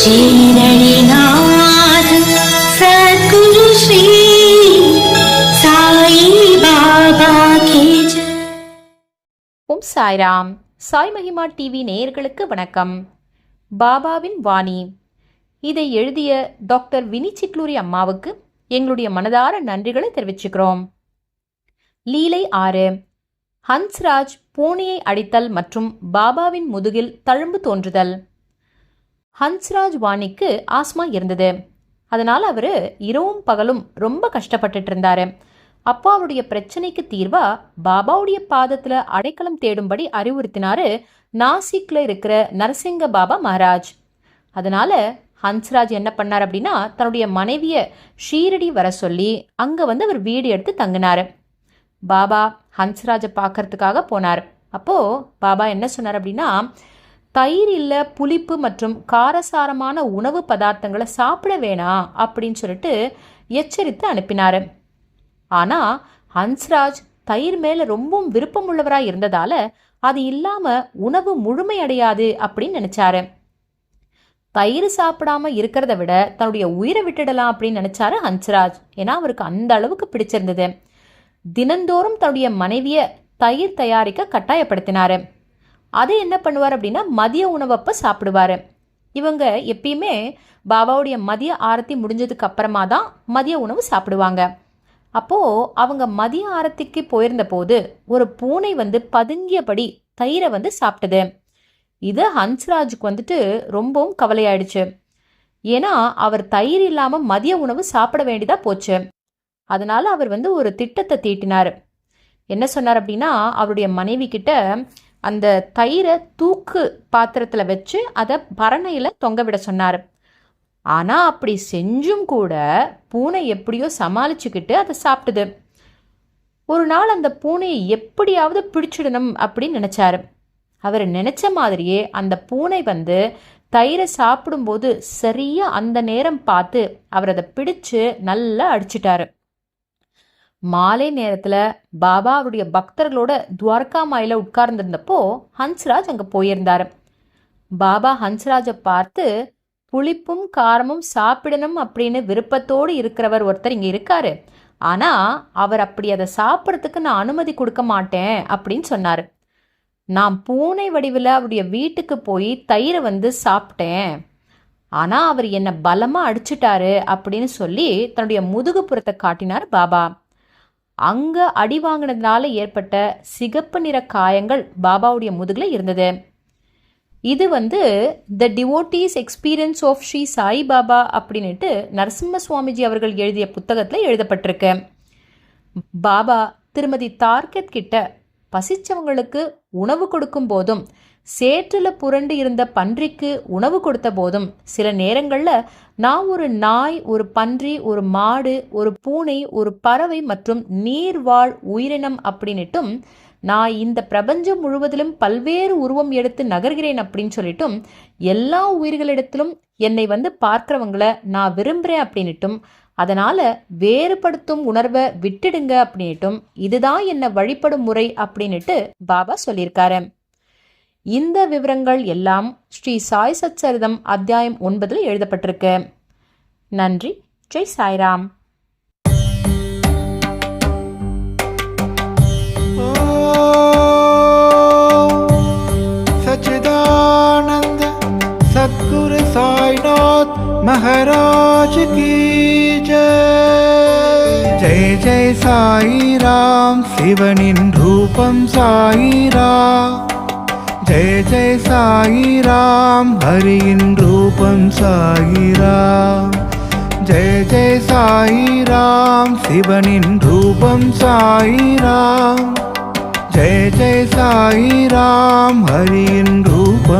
ஷீரடிநாத சாய் பாபா ஓம் சாய்ராம். சாய் மகிமா டிவி நேயர்களுக்கு வணக்கம். பாபாவின் வாணி. இதை எழுதிய டாக்டர் வினி சிக்லூரி அம்மாவுக்கு எங்களுடைய மனதார நன்றிகளை தெரிவிச்சுக்கிறோம். லீலை ஆறு. ஹன்ஸ்ராஜ் பூனையை அடித்தல் மற்றும் பாபாவின் முதுகில் தழும்பு தோன்றுதல். ஹன்ஸ்ராஜ் வாணிக்கு ஆஸ்மா இருந்தது. அதனால் அவர் இரவும் பகலும் ரொம்ப கஷ்டப்பட்டுட்டு இருந்தாரு அப்பாவுடைய பிரச்சனைக்கு தீர்வா பாபாவுடைய பாதத்துல அடைக்கலம் தேடும்படி அறிவுறுத்தினாரு நாசிக்ல இருக்கிற நரசிங்க பாபா மகாராஜ். அதனால ஹன்ஸ்ராஜ் என்ன பண்ணார் அப்படின்னா தன்னுடைய மனைவிய ஷீரடி வர சொல்லி அங்க வந்து அவர் வீடு எடுத்து தங்கினாரு. பாபா ஹன்ஸ்ராஜை பார்க்கறதுக்காக போனார். அப்போ பாபா என்ன சொன்னார் அப்படின்னா தயிர் இல்லை புளிப்பு மற்றும் காரசாரமான உணவு பதார்த்தங்களை சாப்பிட வேணாம் அப்படின்னு சொல்லிட்டு எச்சரித்து அனுப்பினாரு. ஆனால் ஹன்ஸ்ராஜ் தயிர் மேலே ரொம்பவும் விருப்பமுள்ளவராய் இருந்ததால அது இல்லாமல் உணவு முழுமையடையாது அப்படின்னு நினைச்சாரு. தயிர் சாப்பிடாம இருக்கிறத விட தன்னுடைய உயிரை விட்டுடலாம் அப்படின்னு நினைச்சாரு ஹன்ஸ்ராஜ். ஏன்னா அவருக்கு அந்த அளவுக்கு பிடிச்சிருந்தது. தினந்தோறும் தன்னுடைய மனைவியை தயிர் தயாரிக்க கட்டாயப்படுத்தினாரு. அதை என்ன பண்ணுவார் அப்படின்னா மதிய உணவப்போ சாப்பிடுவாரு. இவங்க எப்பயுமே பாபாவுடைய மதிய ஆரத்தி முடிஞ்சதுக்கு அப்புறமா தான் மதிய உணவு சாப்பிடுவாங்க. அப்போது அவங்க மதிய ஆரத்திக்கு போயிருந்த போது ஒரு பூனை வந்து பதுங்கியபடி தயிரை வந்து சாப்பிட்டது. இது ஹன்ஸ்ராஜுக்கு வந்துட்டு ரொம்பவும் கவலையாயிடுச்சு. ஏன்னா அவர் தயிர் இல்லாமல் மதிய உணவு சாப்பிட வேண்டியதாக போச்சு. அதனால அவர் வந்து ஒரு திட்டத்தை தீட்டினார். என்ன சொன்னார் அப்படின்னா அவருடைய மனைவி கிட்ட அந்த தயிரை தூக்கு பாத்திரத்தில் வச்சு அதை பரணையில் தொங்க விட சொன்னார். ஆனால் அப்படி செஞ்சும் கூட பூனை எப்படியோ சமாளிச்சுக்கிட்டு அதை சாப்பிட்டுது. ஒரு நாள் அந்த பூனையை எப்படியாவது பிடிச்சிடணும் அப்படின்னு நினச்சாரு. அவர் நினச்ச மாதிரியே அந்த பூனை வந்து தயிரை சாப்பிடும்போது சரியாக அந்த நேரம் பார்த்து அவர் அதை பிடிச்சு நல்லா அடிச்சிட்டாரு. மாலை நேரத்தில் பாபா அவருடைய பக்தர்களோட துவாரகா மாயில உட்கார்ந்திருந்தப்போ ஹன்ஸ்ராஜ் அங்கே போயிருந்தார். பாபா ஹன்ஸ்ராஜை பார்த்து புளிப்பும் காரமும் சாப்பிடணும் அப்படின்னு விருப்பத்தோடு இருக்கிறவர் ஒருத்தர் இங்கே இருக்காரு. ஆனால் அவர் அப்படி அதை சாப்பிட்றதுக்கு நான் அனுமதி கொடுக்க மாட்டேன் அப்படின்னு சொன்னார். நான் பூனை வடிவில் அவருடைய வீட்டுக்கு போய் தயிரை வந்து சாப்பிட்டேன். ஆனால் அவர் என்னை பலமாக அடிச்சிட்டாரு அப்படின்னு சொல்லி தன்னுடைய முதுகுப்புறத்தை காட்டினார் பாபா. அங்க அடி வாங்கினதுனால ஏற்பட்ட சிகப்பு நிற காயங்கள் பாபாவுடைய முதுகில் இருந்தது. இது வந்து the devotees experience of Sri Sai Baba அப்படின்னுட்டு நரசிம்ம சுவாமிஜி அவர்கள் எழுதிய புத்தகத்தில் எழுதப்பட்டிருக்கு. பாபா திருமதி தார்கெட் கிட்ட பசிச்சவங்களுக்கு உணவு கொடுக்கும் போதும் சேற்றுல புரண்டு இருந்த பன்றிக்கு உணவு கொடுத்த போதும் சில நேரங்களில் நான் ஒரு நாய் ஒரு பன்றி ஒரு மாடு ஒரு பூனை ஒரு பறவை மற்றும் நீர்வாழ் உயிரினம் அப்படின்னுட்டும் நான் இந்த பிரபஞ்சம் முழுவதிலும் பல்வேறு உருவம் எடுத்து நகர்கிறேன் அப்படின்னு சொல்லிட்டும் எல்லா உயிர்களிடத்திலும் என்னை வந்து பார்க்குறவங்களை நான் விரும்புகிறேன் அப்படின்னுட்டும் அதனால் வேறுபடுத்தும் உணர்வை விட்டுடுங்க அப்படின்னுட்டும் இதுதான் என்னை வழிபடும் முறை அப்படின்னுட்டு பாபா சொல்லியிருக்காரு. இந்த விவரங்கள் எல்லாம் ஸ்ரீ சாய் சச்சரிதம் அத்தியாயம் ஒன்பதில் எழுதப்பட்டிருக்கு நன்றி ஜெய் சாய்ராம் सच्चिदानंद सद्गुरु साईनाथ महाराज की जय जय जय साई राम சிவனின் ரூபம் சாயிரா ஜெய ஜெய சாயி ராம் ஹரியின் ரூபம் சாயிரா ஜெய ஜெய சாயி ராம் சிவனின் ரூபம் சாயிராம் ஜெய ஜெய சாயி ராம் ஹரியின் ரூபம்